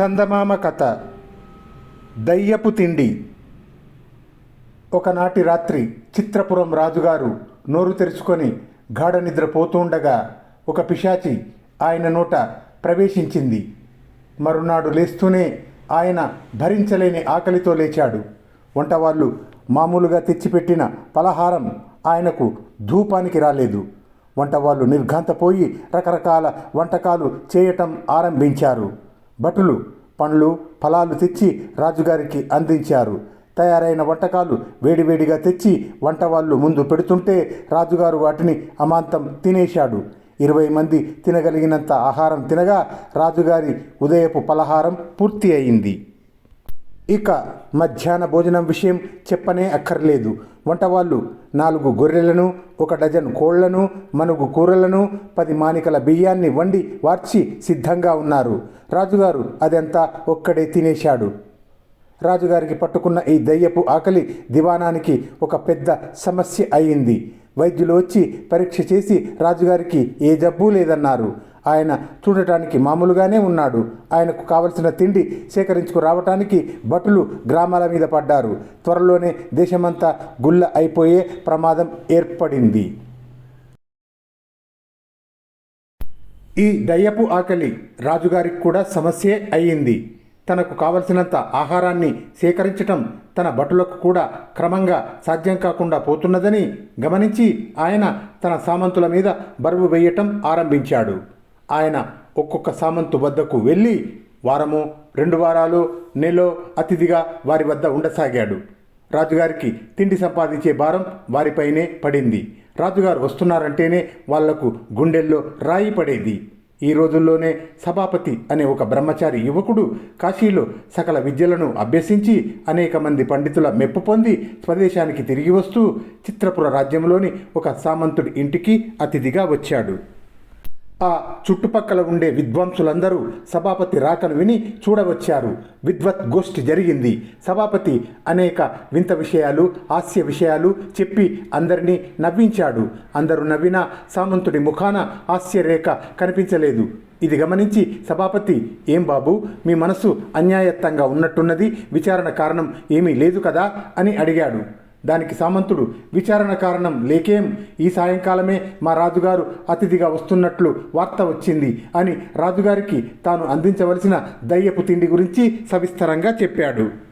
చందమామ కథ దయ్యపు తిండి. ఒకనాటి రాత్రి చిత్రపురం రాజుగారు నోరు తెరుచుకొని గాఢ నిద్రపోతుండగా ఒక పిశాచి ఆయన నోట ప్రవేశించింది. మరునాడు లేస్తూనే ఆయన భరించలేని ఆకలితో లేచాడు. వంటవాళ్ళు మామూలుగా తెచ్చిపెట్టిన పలహారం ఆయనకు ధూపానికి రాలేదు. వంటవాళ్ళు నిర్ఘాంతపోయి రకరకాల వంటకాలు చేయటం ఆరంభించారు. భటులు పండ్లు ఫలాలు తెచ్చి రాజుగారికి అందించారు. తయారైన వంటకాలు వేడివేడిగా తెచ్చి వంటవాళ్ళు ముందు పెడుతుంటే రాజుగారు వాటిని అమాంతం తినేశాడు. ఇరవై మంది తినగలిగినంత ఆహారం తినగా రాజుగారి ఉదయపు పలహారం పూర్తి అయింది. ఇక మధ్యాహ్న భోజనం విషయం చెప్పనే అక్కర్లేదు. వంటవాళ్ళు నాలుగు గొర్రెలను ఒక డజన్ కోళ్ళను మనుగు కూరలను పది మానికల బియ్యాన్ని వండి వార్చి సిద్ధంగా ఉన్నారు. రాజుగారు అదంతా ఒక్కడే తినేశాడు. రాజుగారికి పట్టుకున్న ఈ దయ్యపు ఆకలి దివానానికి ఒక పెద్ద సమస్య అయింది. వైద్యులు వచ్చి పరీక్ష చేసి రాజుగారికి ఏ జబ్బు లేదన్నారు. ఆయన చూడటానికి మామూలుగానే ఉన్నాడు. ఆయనకు కావలసిన తిండి సేకరించుకు రావటానికి భటులు గ్రామాల మీద పడ్డారు. త్వరలోనే దేశమంతా గుల్ల అయిపోయే ప్రమాదం ఏర్పడింది. ఈ దయ్యపు ఆకలి రాజుగారికి కూడా సమస్యే అయ్యింది. తనకు కావలసినంత ఆహారాన్ని సేకరించటం తన భటులకు కూడా క్రమంగా సాధ్యం కాకుండా పోతున్నదని గమనించి ఆయన తన సామంతుల మీద బరువు వేయటం ఆరంభించాడు. ఆయన ఒక్కొక్క సామంతు వద్దకు వెళ్ళి వారము రెండు వారాలు నెలో అతిథిగా వారి వద్ద ఉండసాగాడు. రాజుగారికి తిండి సంపాదించే భారం వారిపైనే పడింది. రాజుగారు వస్తున్నారంటేనే వాళ్ళకు గుండెల్లో రాయి పడేది. ఈ రోజుల్లోనే సభాపతి అనే ఒక బ్రహ్మచారి యువకుడు కాశీలో సకల విద్యలను అభ్యసించి అనేక మంది పండితుల మెప్పు పొంది స్వదేశానికి తిరిగి వస్తూ చిత్రపుర రాజ్యంలోని ఒక సామంతుడి ఇంటికి అతిథిగా వచ్చాడు. ఆ చుట్టుపక్కల ఉండే విద్వాంసులందరూ సభాపతి రాకను విని చూడవచ్చారు. విద్వత్ గోష్ఠి జరిగింది. సభాపతి అనేక వింత విషయాలు హాస్య విషయాలు చెప్పి అందరినీ నవ్వించాడు. అందరూ నవ్వినా సామంతుడి ముఖాన హాస్యరేఖ కనిపించలేదు. ఇది గమనించి సభాపతి ఏం బాబు మీ మనసు అన్యాయత్తంగా ఉన్నట్టున్నది విచారణ కారణం ఏమీ లేదు కదా? అని అడిగాడు. దానికి సామంతుడు. విచారణ కారణం లేకేం? ఈ సాయంకాలమే మా రాజుగారు అతిథిగా వస్తున్నట్లు వార్త వచ్చింది అని రాజుగారికి తాను అందించవలసిన దయ్యపు తిండి గురించి సవిస్తరంగా చెప్పాడు.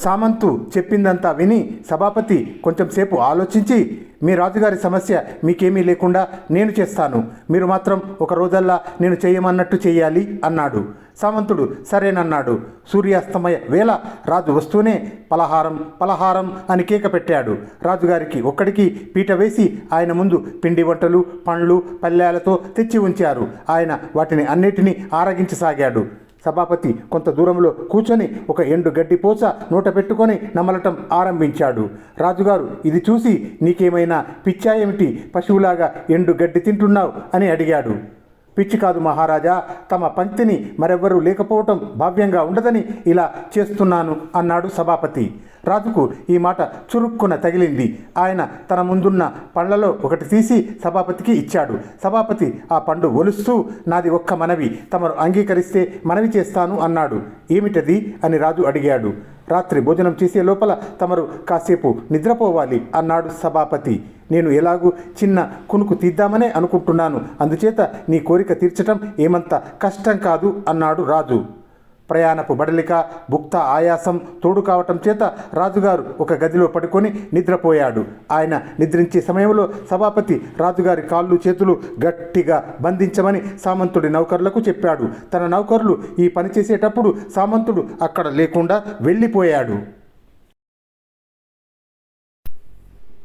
సామంతు చెప్పిందంతా విని సభాపతి కొంచెంసేపు ఆలోచించి మీ రాజుగారి సమస్య మీకేమీ లేకుండా నేను చేస్తాను. మీరు మాత్రం ఒక రోజల్లా నేను చేయమన్నట్టు చేయాలి అన్నాడు. సామంతుడు సరేనన్నాడు. సూర్యాస్తమయ వేళ రాజు వస్తూనే పలహారం పలహారం అని కేక పెట్టాడు. రాజుగారికి ఒక్కడికి పీట వేసి ఆయన ముందు పిండి వంటలు పండ్లు పల్లెలతో తెచ్చి ఉంచారు. ఆయన వాటిని అన్నిటినీ ఆరగించసాగాడు. సభాపతి కొంత దూరంలో కూర్చొని ఒక ఎండు గడ్డి పోచ నోట పెట్టుకొని నమలటం ఆరంభించాడు. రాజుగారు ఇది చూసి నీకేమైనా పిచ్చాయేమిటి పశువులాగా ఎండు గడ్డి తింటున్నావు? అని అడిగాడు. పిచ్చి కాదు మహారాజా తమ పంక్తిని మరెవ్వరూ లేకపోవటం భావ్యంగా ఉండదని ఇలా చేస్తున్నాను అన్నాడు సభాపతి. రాజుకు ఈ మాట చురుక్కున తగిలింది. ఆయన తన ముందున్న పండ్లలో ఒకటి తీసి సభాపతికి ఇచ్చాడు. సభాపతి ఆ పండు ఒలుస్తూ నాది ఒక్క మనవి తమరు అంగీకరిస్తే మనవి చేస్తాను అన్నాడు. ఏమిటది? అని రాజు అడిగాడు. రాత్రి భోజనం చేసే లోపల తమరు కాసేపు నిద్రపోవాలి అన్నాడు సభాపతి. నేను ఎలాగూ చిన్న కునుకు తీద్దామనే అనుకుంటున్నాను. అందుచేత నీ కోరిక తీర్చటం ఏమంత కష్టం కాదు అన్నాడు రాజు. ప్రయాణపు బడలిక భుక్త ఆయాసం తోడు కావటం చేత రాజుగారు ఒక గదిలో పడుకొని నిద్రపోయాడు. ఆయన నిద్రించే సమయంలో సభాపతి రాజుగారి కాళ్ళు చేతులు గట్టిగా బంధించమని సామంతుడి నౌకర్లకు చెప్పాడు. తన నౌకర్లు ఈ పని చేసేటప్పుడు సామంతుడు అక్కడ లేకుండా వెళ్ళిపోయాడు.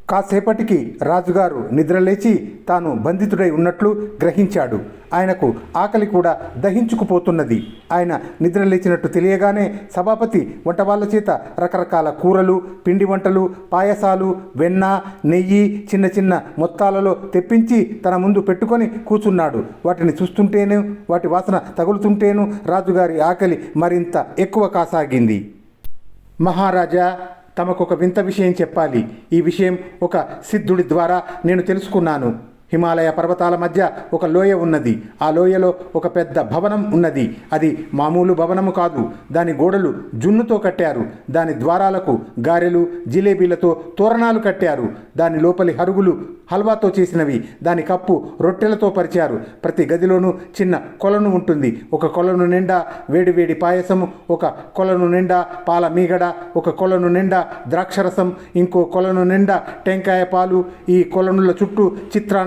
కాసేపటికి రాజుగారు నిద్రలేచి తాను బంధితుడై ఉన్నట్లు గ్రహించాడు. ఆయనకు ఆకలి కూడా దహించుకుపోతున్నది. ఆయన నిద్రలేచినట్టు తెలియగానే సభాపతి వంటవాళ్ళ చేత రకరకాల కూరలు పిండి వంటలు పాయసాలు వెన్న నెయ్యి చిన్న చిన్న మొత్తాలలో తెప్పించి తన ముందు పెట్టుకొని కూర్చున్నాడు. వాటిని చూస్తుంటేనే వాటి వాసన తగులుతుంటేను రాజుగారి ఆకలి మరింత ఎక్కువ కాసాగింది. మహారాజా తమకు ఒక వింత విషయం చెప్పాలి. ఈ విషయం ఒక సిద్ధుడి ద్వారా నేను తెలుసుకున్నాను. హిమాలయ పర్వతాల మధ్య ఒక లోయ ఉన్నది. ఆ లోయలో ఒక పెద్ద భవనం ఉన్నది. అది మామూలు భవనము కాదు. దాని గోడలు జున్నుతో కట్టారు. దాని ద్వారాలకు గారెలు జిలేబీలతో తోరణాలు కట్టారు. దాని లోపలి హరుగులు హల్వాతో చేసినవి. దాని కప్పు రొట్టెలతో పరిచారు. ప్రతి గదిలోనూ చిన్న కొలను ఉంటుంది. ఒక కొలను నిండా వేడివేడి పాయసము ఒక కొలను నిండా పాల మీగడ ఒక కొలను నిండా ద్రాక్షరసం ఇంకో కొలను నిండా టెంకాయ పాలు ఈ కొలనుల చుట్టూ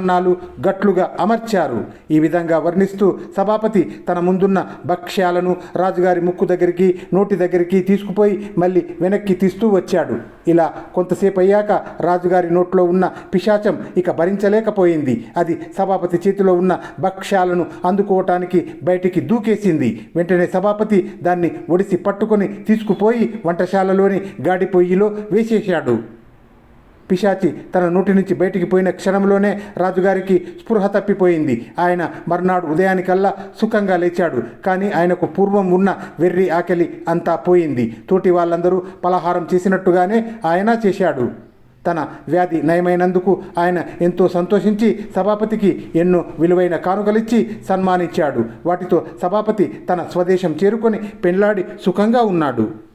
చిత్రాన్నాలు గట్లుగా అమర్చారు. ఈ విధంగా వర్ణిస్తూ సభాపతి తన ముందున్న భక్ష్యాలను రాజుగారి ముక్కు దగ్గరికి నోటి దగ్గరికి తీసుకుపోయి మళ్ళీ వెనక్కి తీస్తూ వచ్చాడు. ఇలా కొంతసేపు అయ్యాక రాజుగారి నోట్లో ఉన్న పిశాచం ఇక భరించలేకపోయింది. అది సభాపతి చేతిలో ఉన్న భక్ష్యాలను అందుకోవటానికి బయటికి దూకేసింది. వెంటనే సభాపతి దాన్ని ఒడిసి పట్టుకొని తీసుకుపోయి వంటశాలలోని గాడి పొయ్యిలో వేసేశాడు. పిశాచి తన నోటి నుంచి బయటికి పోయిన క్షణంలోనే రాజుగారికి స్పృహ తప్పిపోయింది. ఆయన మర్నాడు ఉదయానికల్లా సుఖంగా లేచాడు. కానీ ఆయనకు పూర్వం ఉన్న వెర్రి ఆకలి అంతా పోయింది. తోటి వాళ్ళందరూ పలహారం చేసినట్టుగానే ఆయన చేశాడు. తన వ్యాధి నయమైనందుకు ఆయన ఎంతో సంతోషించి సభాపతికి ఎన్నో విలువైన కానుకలిచ్చి సన్మానించాడు. వాటితో సభాపతి తన స్వదేశం చేరుకొని పెండ్లాడి సుఖంగా ఉన్నాడు.